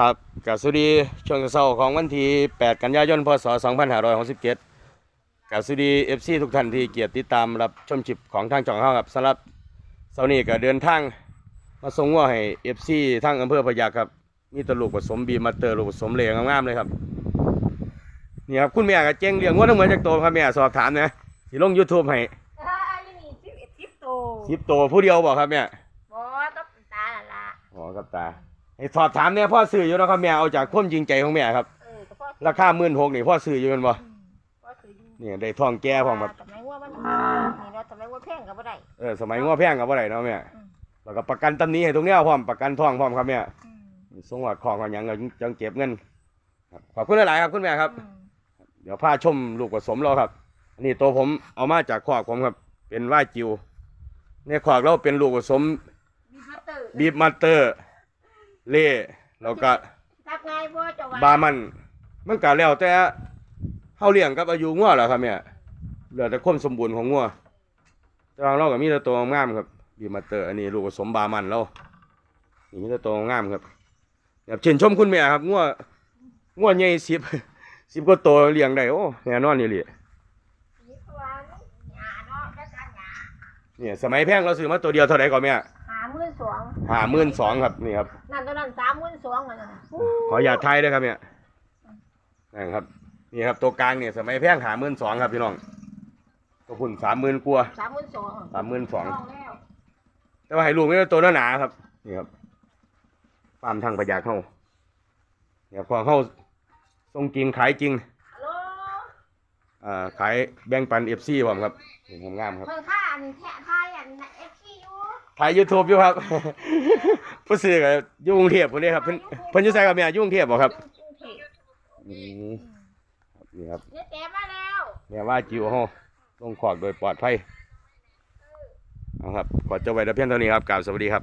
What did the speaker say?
ครับกับสวัสดีช่วงเช้าของวันที่ 8 กันยายน พศ 2567กับสวัสดี FC ทุกท่านที่เกียรติติดตามรับชมชิปของทางจ่องเฮาครับสำหรับเช้านี้ก็เดินทางมาส่งวัวให้ FC ทางอำเภอพะยัคฆ์ครับ มีแตลูกผสมบีมาเตอร์ลูกผสมเหลงงามๆเลยครับนี่ครับคุณแม่ก็เจ๊งเลี้ยงวัวทั้งหมดจากโตวครับแม่สอบถามนะสิลง YouTube ให้อ่าอันนี้สิบเอ็ดสิบโตสิบโตวผู้เดียวบอกครับแม่บอต้องตาละละอ๋อครับตา ให้สอบถามเนี่ยพ่อซื้ออยู่เนาะครับแม่เอาจากความจริงใจของแม่ครับ เออก็พ่อราคาหมื่นหกนี่พ่อซื้ออยู่กันบ่อืมพ่อซื้ออยู่นี่ได้ทองแก่พร้อมแบบทำไมว่ามันนี่เนาะทำไมว่าแพงกับบ่ได้เออสมัยง้อแพงกับบ่ได้เนาะแม่อืมแล้วก็ประกันตำหนี้ให้ตรงเนี้ยพร้อมประกันทองพร้อมครับแม่อืมสงวัดของกันหยังก็จังเก็บเงินครับขอบคุณหลายๆครับคุณแม่ครับ อืมเดี๋ยวพาชมลูกผสมเราครับอันนี้ตัวผมเอามาจากขอกผมครับ เป็นว่ายจิวในขอกเราเป็นลูกผสมมีพัตเตอร์บีบมาสเตอร์ เล่แล้วก็ทักไงบ่เจะว่าบามัน มันก็แล้วแต่เฮาเลี้ยงกับอายุงัวแหละครับแม่เหลือแต่ความสมบูรณ์ของงัวแต่ว่าเราก็มีแต่ตัวงามครับบีมาสเตอร์อันนี้ลูกผสมบามันเรานี่มีแต่ตัวงามครับแบบเช่นชมคุณแม่ครับงัวงัวใหญ่สิบสิบก็โตวเลี้ยงได้โอ้แน่นอนนี่เลยนี่ตัวหญ้าเนาะแล้วกันหญ้าเนี่ยสมัยแพงเราซื้อมาตัวเดียวเท่าไหร่ก่อนแม่หามื่น สองห้าหมื่นสองครับนี่ครับนั่นตัวนั้นสามมื่นสองนั่นน่ะขออย่าตไทยด้วยครับเนี่ยนี่ครับนี่ครับตัวกลางเนี่ยสมัยแพงหาหมื่นสองครับพี่น้องตัวหุ่นสามหมื่นกว่าสามมื่นสองสามหมื่นสองลองแล้วแต่ว่าให้ลูกไม่ได้ตัวหนาๆครับนี่ครับฟาร์มทางประหยัดเขาเนี่ยพอเขาทรงจริงขายจริงฮัลโหล อ่าขายแบ่งปันเอฟซีผมครับเห็นงามๆครับเพิ่งค่าอันแทะทายอันเอฟซีอยู่ถ่ายยูทูบอยู่ครับ ผู้ซื้อกับยุ่กรุงเทพคนนี้ครับเพิ่นเพิ่นอยุ่ใส่กับเมียยุ่กรุงเทพบ่ครับกรุงเทพอืมครับนี่ครับเนี่ยแต้มาแล้วเนี่ยว่าจิวเฮาลงขอกโดยปลอดภัยเอาครับขอจบไว้แต่เพียงเท่านี้ครับกล่าวสวัสดีครับ